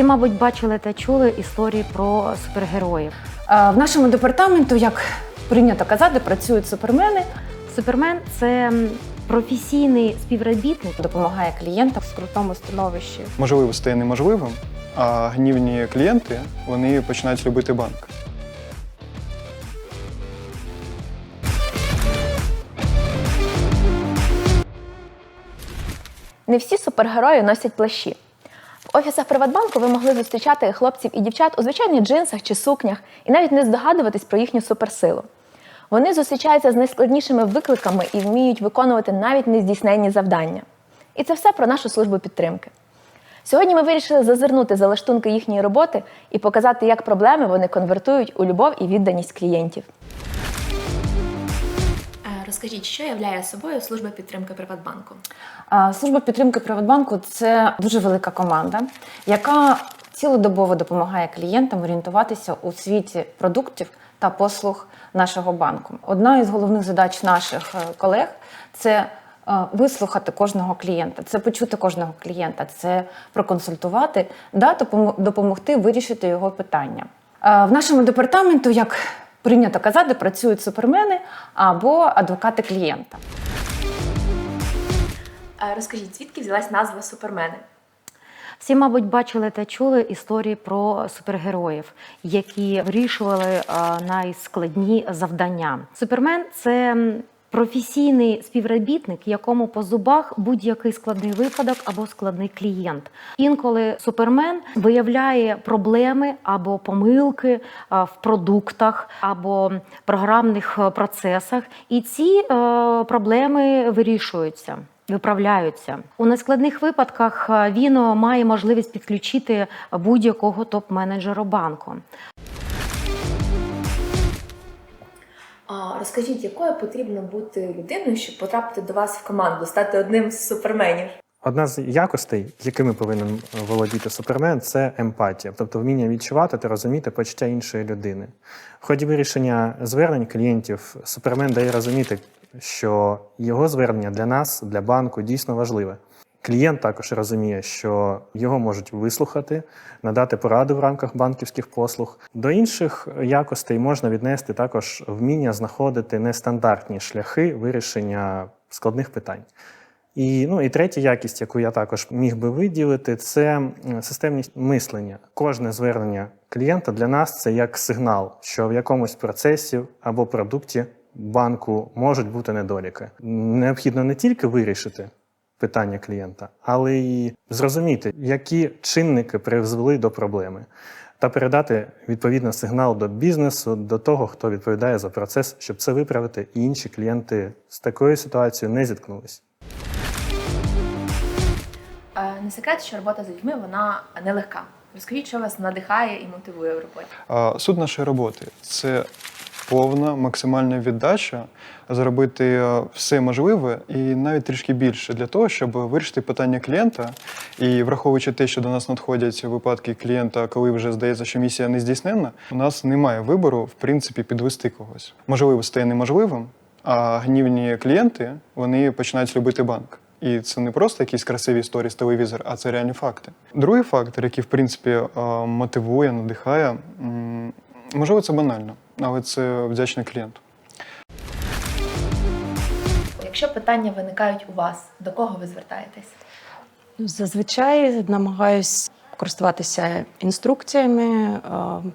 Всі, мабуть, бачили та чули історії про супергероїв. В нашому департаменту, як прийнято казати, працюють супермени, Супермен це професійний співробітник. допомагає клієнтам в скрутному становищі. можливо стає неможливим, а гнівні клієнти вони починають любити банк. Не всі супергерої носять плащі. Офісах Приватбанку ви могли зустрічати хлопців і дівчат у звичайних джинсах чи сукнях і навіть не здогадуватись про їхню суперсилу. Вони зустрічаються з найскладнішими викликами і вміють виконувати навіть нездійсненні завдання. І це все про нашу службу підтримки. Сьогодні ми вирішили зазирнути за лаштунки їхньої роботи і показати, як проблеми вони конвертують у любов і відданість клієнтів. Розкажіть, що являє собою служба підтримки Приватбанку? Служба підтримки Приватбанку це дуже велика команда, яка цілодобово допомагає клієнтам орієнтуватися у світі продуктів та послуг нашого банку. Одна із головних задач наших е, колег це е, вислухати кожного клієнта, це почути кожного клієнта, це проконсультувати, да, допомо- допомогти вирішити його питання. Е, В нашому департаменту, як прийнято казати, працюють супермени або адвокати клієнта. Е, Розкажіть, звідки взялась назва супермени? Всі, мабуть, бачили та чули історії про супергероїв, які вирішували е, найскладні завдання. Супермен це професійний співробітник, якому по зубах будь-який складний випадок або складний клієнт. Інколи супермен виявляє проблеми або помилки в продуктах або програмних е, процесах, і ці е, проблеми вирішуються. Виправляються у нескладних випадках. е, Він має можливість підключити будь-якого топ-менеджера банку. Розкажіть, якою потрібно бути людиною, щоб потрапити до вас в команду, стати одним з суперменів? Одна з якостей, якими повинен володіти супермен, це емпатія, тобто вміння відчувати та розуміти почуття іншої людини. В ході вирішення звернень клієнтів супермен дає розуміти, що його звернення для нас, для банку, дійсно важливе. Клієнт також розуміє, що його можуть вислухати, надати поради в рамках банківських послуг. До інших якостей можна віднести також вміння знаходити нестандартні шляхи вирішення складних питань. І, ну, і третя якість, яку я також міг би виділити, це системність мислення. Кожне звернення клієнта для нас це як сигнал, що в якомусь процесі або продукті банку можуть бути недоліки. Необхідно не тільки вирішити питання клієнта, але й зрозуміти, які чинники призвели до проблеми, та передати відповідно сигнал до бізнесу, до того, хто відповідає за процес, щоб це виправити, і інші клієнти з такою ситуацією не зіткнулись. Е, Не секрет, що робота з людьми вона нелегка. Розкажіть, що вас надихає і мотивує в роботі? Суть нашої роботи це повна максимальна віддача, зробити е, все можливе і навіть трішки більше для того, щоб вирішити питання клієнта. І враховуючи те, що до нас надходять випадки клієнта, коли вже здається, що місія не здійсненна, у нас немає вибору, в принципі, підвести когось. Можливо, стає неможливим, а гнівні клієнти вони починають любити банк. І це не просто якісь красиві історії з телевізора, а це реальні факти. Другий фактор, який в принципі е, мотивує, надихає, можливо, це банально, але це вдячний клієнт. Якщо питання виникають у вас, до кого ви звертаєтесь? Зазвичай намагаюсь користуватися інструкціями,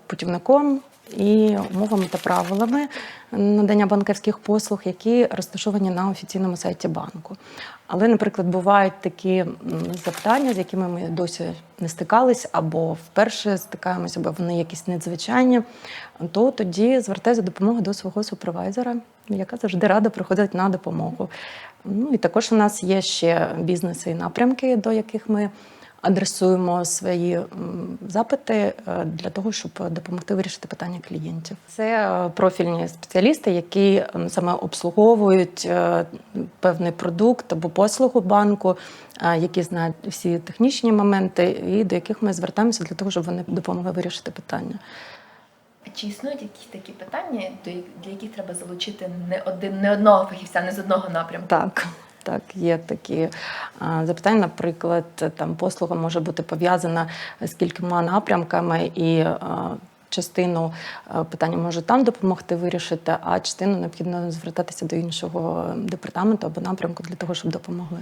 путівником і умовами та правилами надання банківських послуг, які розташовані на офіційному сайті банку. Але, наприклад, бувають такі запитання, з якими ми досі не стикались, або вперше стикаємося, або вони якісь надзвичайні, то тоді звертаюся за допомогою до свого супервайзера, яка завжди рада приходить на допомогу. Ну і також у нас є ще бізнеси і напрямки, до яких ми адресуємо свої запити е, для того, щоб допомогти вирішити питання клієнтів. Це е, профільні спеціалісти, які саме обслуговують е, певний продукт або послугу банку, які знають всі технічні моменти, і до яких ми звертаємося для того, щоб вони допомогли вирішити питання. А Чи існують якісь такі питання, для яких треба залучити не один, не одного фахівця, не з одного напрямку? Так. Так, є такі запитання, наприклад, там послуга може бути пов'язана з кількома напрямками, і частину а, питання може там допомогти вирішити, а частину необхідно звертатися до іншого департаменту або напрямку для того, щоб допомогли.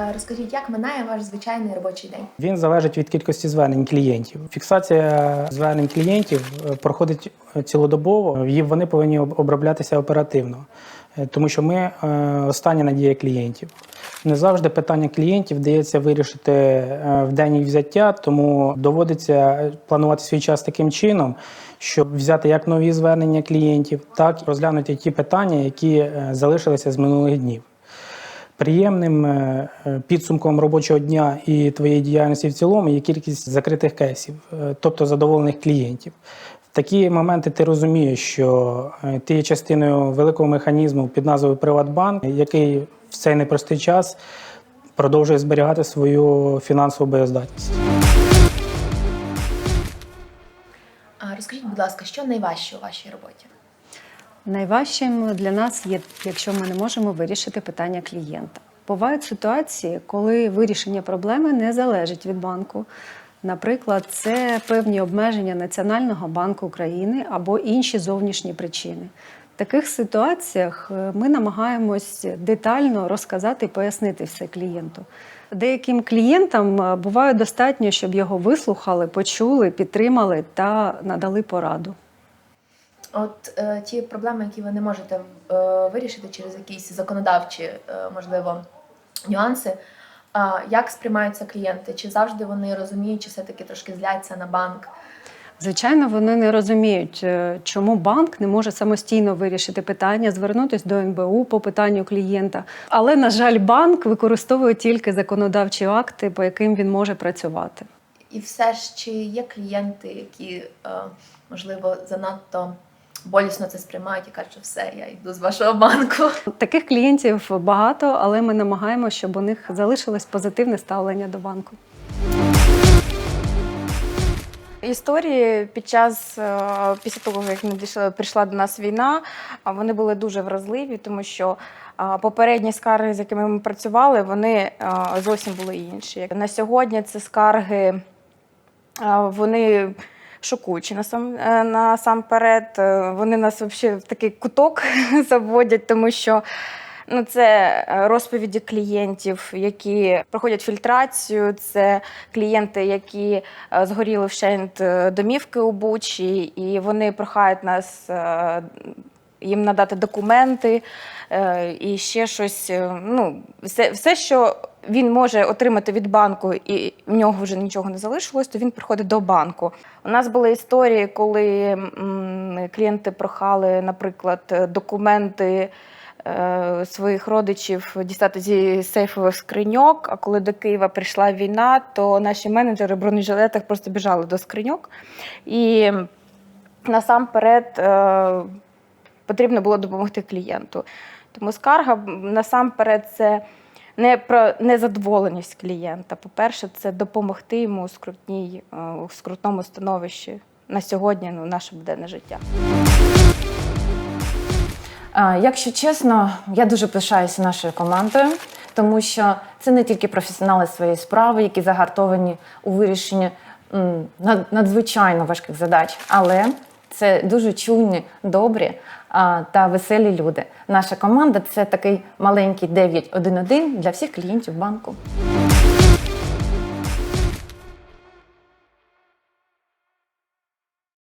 Е, Розкажіть, як минає ваш звичайний робочий день? Він залежить від кількості звернень клієнтів. Фіксація звернень клієнтів е, проходить цілодобово, і вони повинні оброблятися оперативно, Е, тому що ми е, остання надія клієнтів. Не завжди питання клієнтів вдається вирішити е, в день їх взяття, тому доводиться планувати свій час таким чином, щоб взяти як нові звернення клієнтів, так і розглянути ті питання, які е, залишилися з минулих днів. Приємним е, е, підсумком робочого дня і твоєї діяльності в цілому є кількість закритих кейсів, е, тобто задоволених клієнтів. В такі моменти ти розумієш, що ти є частиною великого механізму під назвою Приватбанк, який в цей непростий час продовжує зберігати свою фінансову боєздатність. Розкажіть, будь ласка, що найважче у вашій роботі? Найважчим для нас є, якщо ми не можемо вирішити питання клієнта. Бувають ситуації, коли вирішення проблеми не залежить від банку. Наприклад, це певні обмеження Національного банку України або інші зовнішні причини. В таких ситуаціях е, ми намагаємось детально розказати і пояснити все клієнту. Деяким клієнтам е, буває достатньо, щоб його вислухали, почули, підтримали та надали пораду. От е, ті проблеми, які ви не можете е, вирішити через якісь законодавчі, е, можливо, нюанси. А як сприймаються клієнти? Чи завжди вони розуміють, чи все-таки трошки зляться на банк? Звичайно, вони не розуміють, е, чому банк не може самостійно вирішити питання, звернутися до НБУ по питанню клієнта. Але, на жаль, банк використовує тільки законодавчі акти, по яким він може працювати. І все ж чи є клієнти, які е, можливо занадто болісно це сприймають і кажуть, що все, я йду з вашого банку. Таких клієнтів багато, але ми намагаємося, щоб у них залишилось позитивне ставлення до банку. Історії під час е, після того, як надійшла прийшла до нас війна, вони були дуже вразливі, тому що попередні скарги, з якими ми працювали, вони зовсім були інші. На сьогодні це скарги, вони шокуючі е, насамперед. Е, Вони нас взагалі в такий куток заводять, тому що. Ну, це е, розповіді клієнтів, які проходять фільтрацію. Це клієнти, які згоріли вщент домівки у Бучі, і вони прохають нас їм надати документи е, і ще щось. е, Ну, все, все, що він може отримати від банку, і в нього вже нічого не залишилось, то він приходить до банку. У нас були історії, коли клієнти прохали, наприклад, документи е, своїх родичів дістати зі сейфових скриньок. А коли до Києва прийшла війна, то наші менеджери в бронежилетах просто біжали до скриньок. І насамперед потрібно було допомогти клієнту. Тому скарга насамперед це не про незадоволеність клієнта. По-перше, це допомогти йому у скрутній, е, у скрутному становищі на сьогодні, ну, наше буденне життя. Якщо чесно, я дуже пишаюся нашою командою, тому що це не тільки професіонали своєї справи, які загартовані у вирішенні надзвичайно важких задач, але це дуже чуйні, добрі та веселі люди. Наша команда це такий маленький 911 для всіх клієнтів банку.